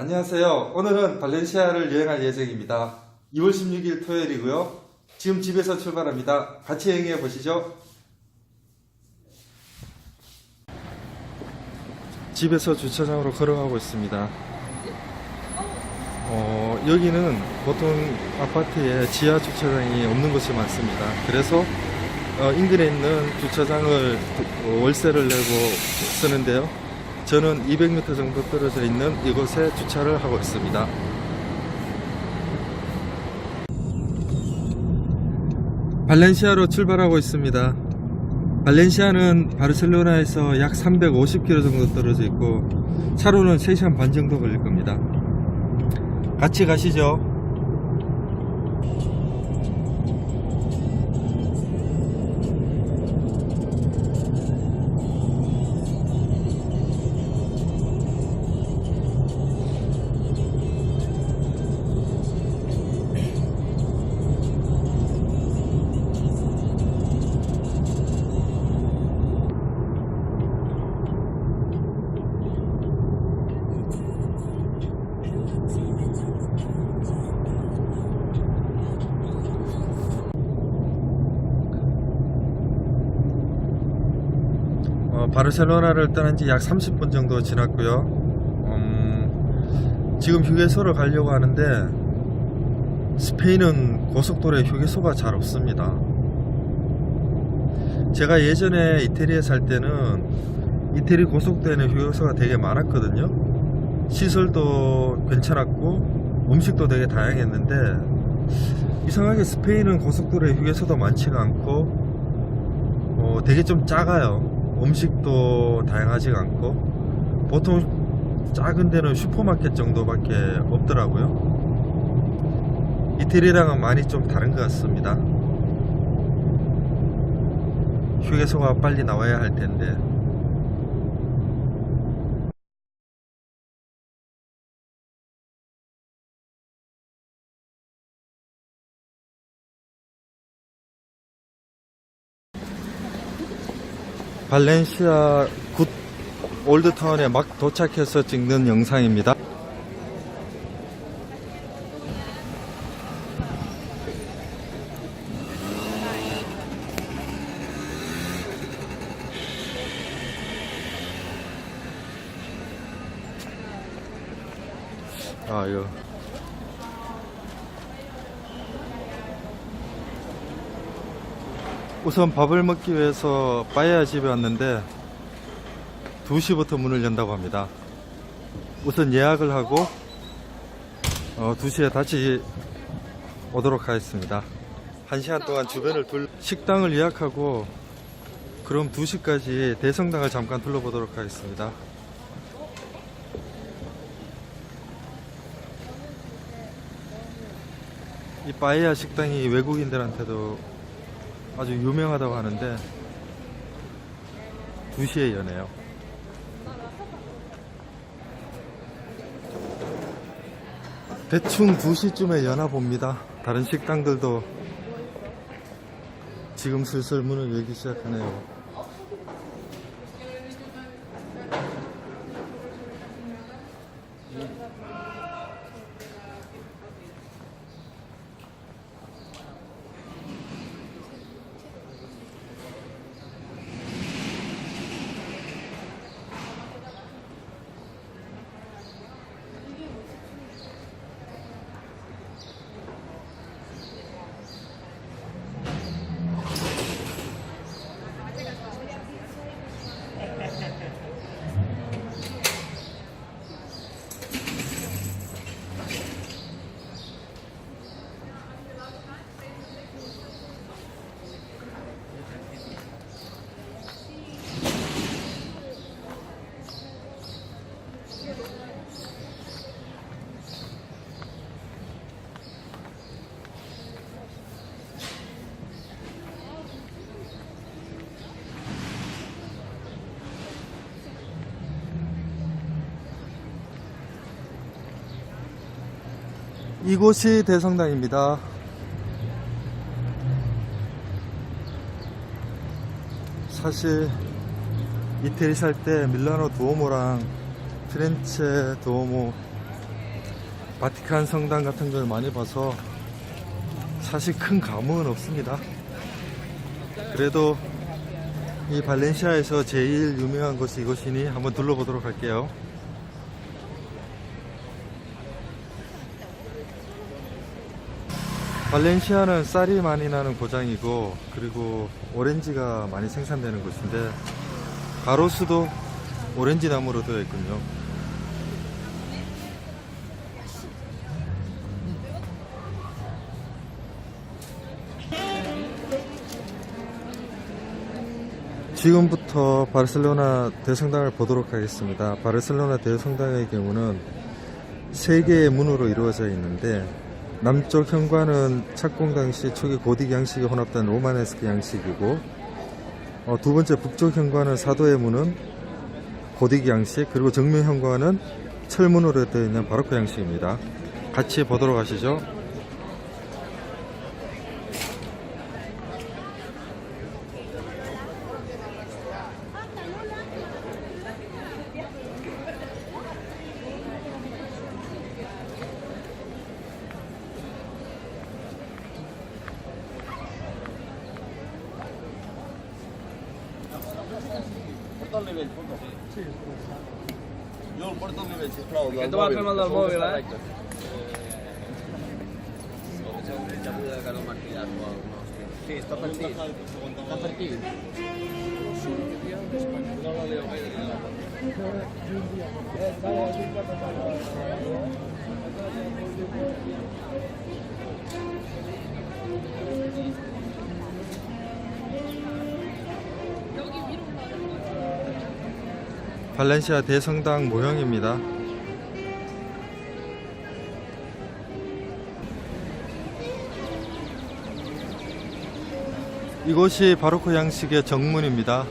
안녕하세요. 오늘은 발렌시아를 여행할 예정입니다. 2월 16일 토요일이고요. 지금 집에서 출발합니다. 같이 여행해 보시죠. 집에서 주차장으로 걸어가고 있습니다. 어, 여기는 보통 아파트에 지하 주차장이 없는 곳이 많습니다. 그래서 어, 인근에 있는 주차장을 어, 월세를 내고 쓰는데요. 저는 200m 정도 떨어져 있는 이곳에 주차를 하고 있습니다. 발렌시아로 출발하고 있습니다. 발렌시아는 바르셀로나에서 약 350km 정도 떨어져 있고 차로는 3시간 반 정도 걸릴 겁니다. 같이 가시죠. 바르셀로나를 떠난 지 약 30분 정도 지났고요. 음, 지금 휴게소를 가려고 하는데 스페인은 고속도로에 휴게소가 잘 없습니다. 제가 예전에 이태리에 살 때는 이태리 고속도로에는 휴게소가 되게 많았거든요. 시설도 괜찮았고 음식도 되게 다양했는데 이상하게 스페인은 고속도로에 휴게소도 많지가 않고 어, 되게 좀 작아요. 음식도 다양하지가 않고 보통 작은 데는 슈퍼마켓 정도밖에 없더라고요. 이태리랑은 많이 좀 다른 것 같습니다. 휴게소가 빨리 나와야 할 텐데 발렌시아 굿 올드타운에 막 도착해서 찍는 영상입니다. 아, 이거. 우선 밥을 먹기 위해서 빠에야 집에 왔는데 2시부터 문을 연다고 합니다. 우선 예약을 하고 어, 2시에 다시 오도록 하겠습니다. 1시간 동안 주변을 둘 식당을 예약하고 그럼 2시까지 대성당을 잠깐 둘러보도록 하겠습니다. 이 빠에야 식당이 외국인들한테도 아주 유명하다고 하는데 2시에 여네요. 대충 2시쯤에 여나 봅니다. 다른 식당들도 지금 슬슬 문을 열기 시작하네요. 이곳이 대성당입니다. 사실 이태리 살 때 밀라노 두오모랑 피렌체 두오모 바티칸 성당 같은 걸 많이 봐서 사실 큰 감흥은 없습니다. 그래도 이 발렌시아에서 제일 유명한 곳이 이곳이니 한번 둘러보도록 할게요. 발렌시아는 쌀이 많이 나는 고장이고 그리고 오렌지가 많이 생산되는 곳인데 가로수도 오렌지 나무로 되어 있군요. 지금부터 바르셀로나 대성당을 보도록 하겠습니다. 바르셀로나 대성당의 경우는 세 개의 문으로 이루어져 있는데 남쪽 현관은 착공 당시 초기 고딕 양식이 혼합된 로마네스크 양식이고 어, 두 번째 북쪽 현관은 사도의 문은 고딕 양식 그리고 정면 현관은 철문으로 되어 있는 바로크 양식입니다. 같이 보도록 하시죠. 발렌시아 대성당 모형입니다. 이곳이 바로크 양식의 정문입니다.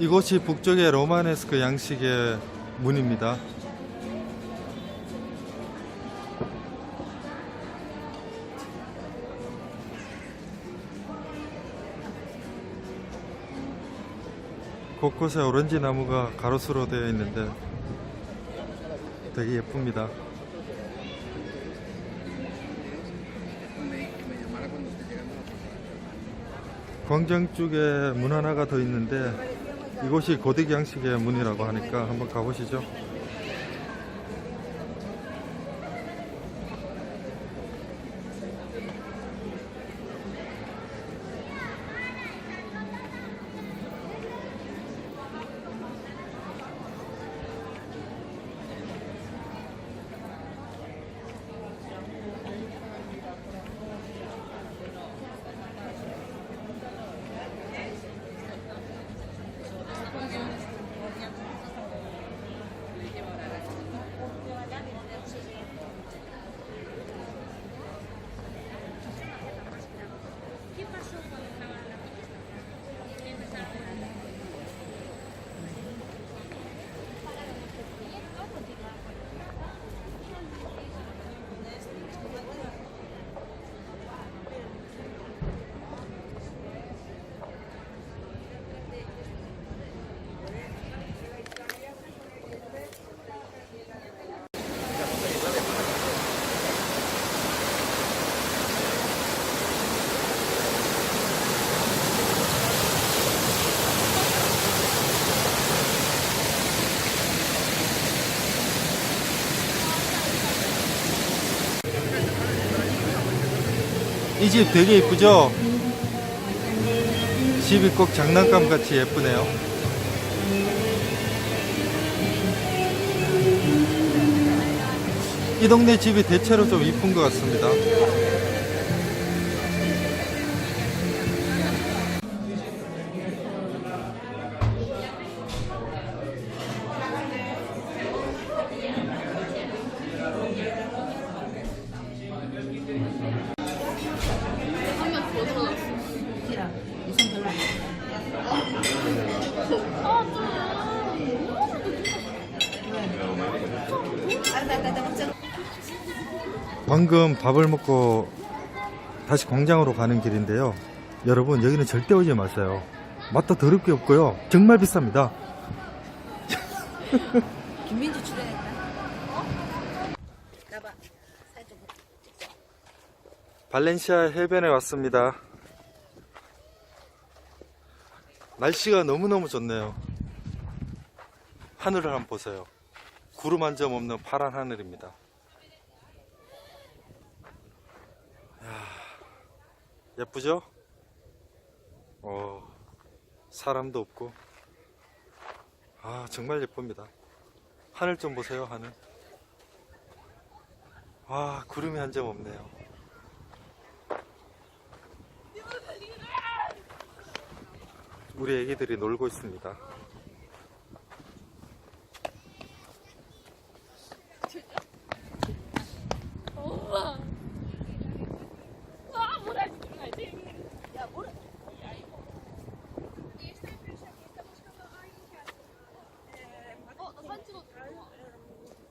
이곳이 북쪽의 로마네스크 양식의 문입니다. 곳곳에 오렌지 나무가 가로수로 되어 있는데 되게 예쁩니다. 광장 쪽에 문 하나가 더 있는데 이곳이 고딕 양식의 문이라고 하니까 한번 가보시죠. 이 집 되게 예쁘죠? 집이 꼭 장난감 같이 예쁘네요. 이 동네 집이 대체로 좀 이쁜 것 같습니다. 방금 밥을 먹고 다시 공장으로 가는 길인데요. 여러분 여기는 절대 오지 마세요. 맛도 더럽게 없고요. 정말 비쌉니다. 김민주 출연했다. 나봐. 살짝 발렌시아 해변에 왔습니다. 날씨가 너무너무 좋네요. 하늘을 한번 보세요. 구름 한 점 없는 파란 하늘입니다. 이야, 예쁘죠? 어, 사람도 없고. 아, 정말 예쁩니다. 하늘 좀 보세요, 하늘. 와, 구름이 한 점 없네요. 우리 애기들이 놀고 있습니다. 아, 뭐라 해야지? 야, 뭐라? 어, 나 사진 찍어도 돼?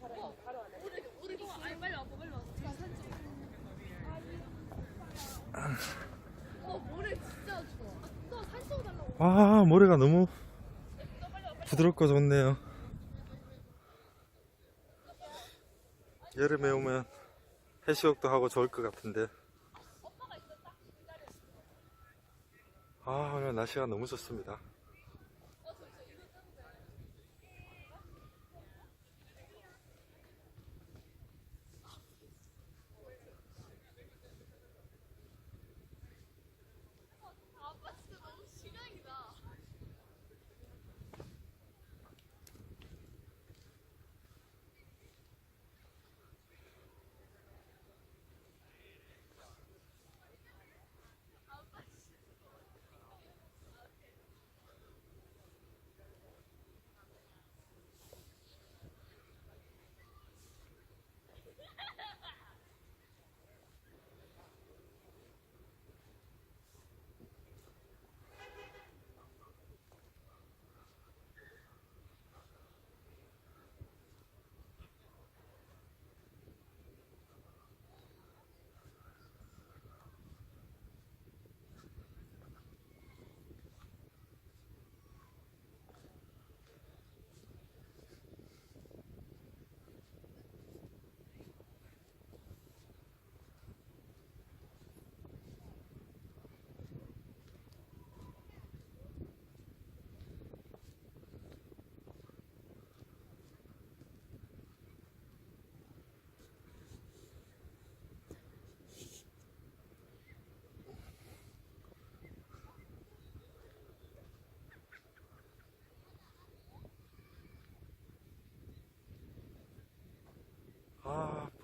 어, 우리, 우리 거, 아니, 빨리 와봐, 빨리 와봐. 나 사진 찍어. 어, 모래 진짜 좋아. 또 사진 찍어달라고. 와, 모래가 너무 부드럽고 좋네요. 여름에 오면 해수욕도 하고 좋을 것 같은데. 아, 오늘 날씨가 너무 좋습니다.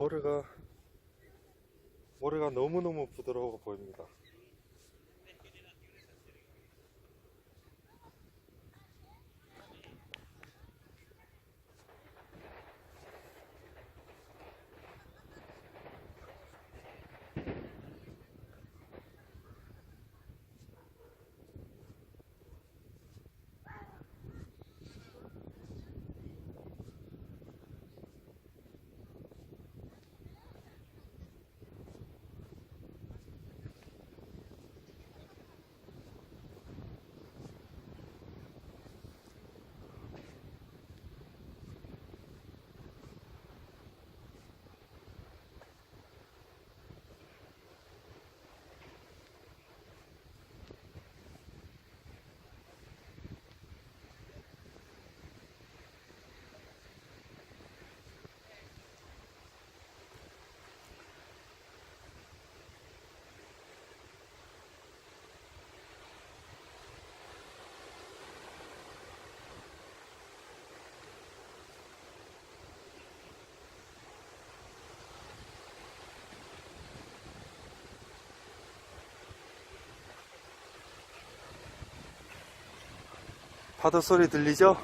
모래가 모래가 너무너무 부드러워 보입니다. 파도 소리 들리죠?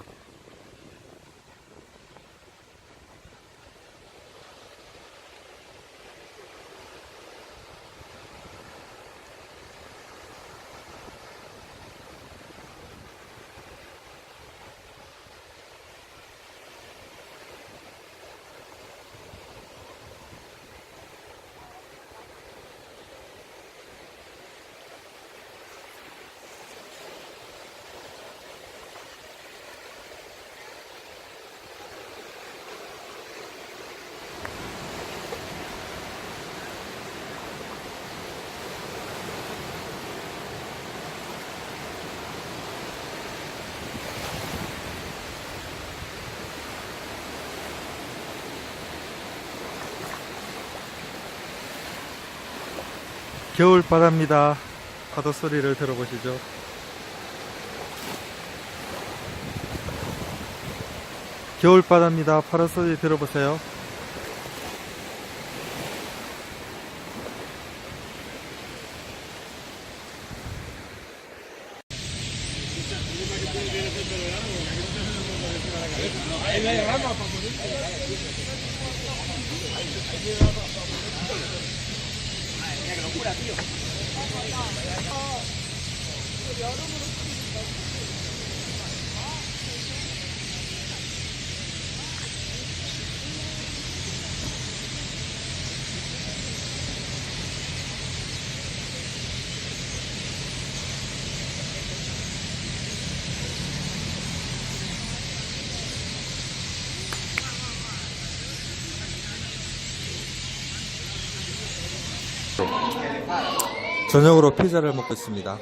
겨울 바랍니다. 파도 소리를 들어보시죠. 겨울 바랍니다. 파도 소리 들어보세요. 저녁으로 피자를 먹고 있습니다.